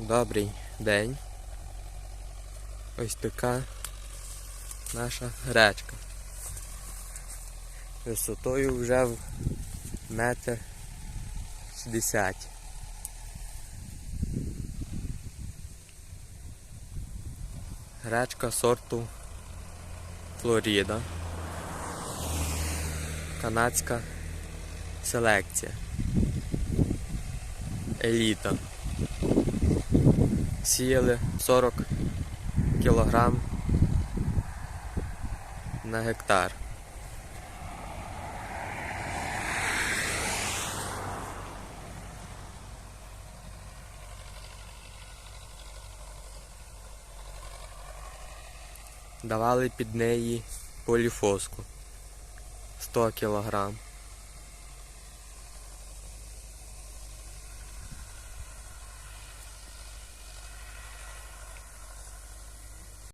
Добрий день. Ось така наша гречка. Висотою вже в метр 60. Гречка сорту Флоріда. Канадська селекція. Еліта. Сіяли 40 кілограм на гектар. Давали під неї поліфоску 100 кілограм.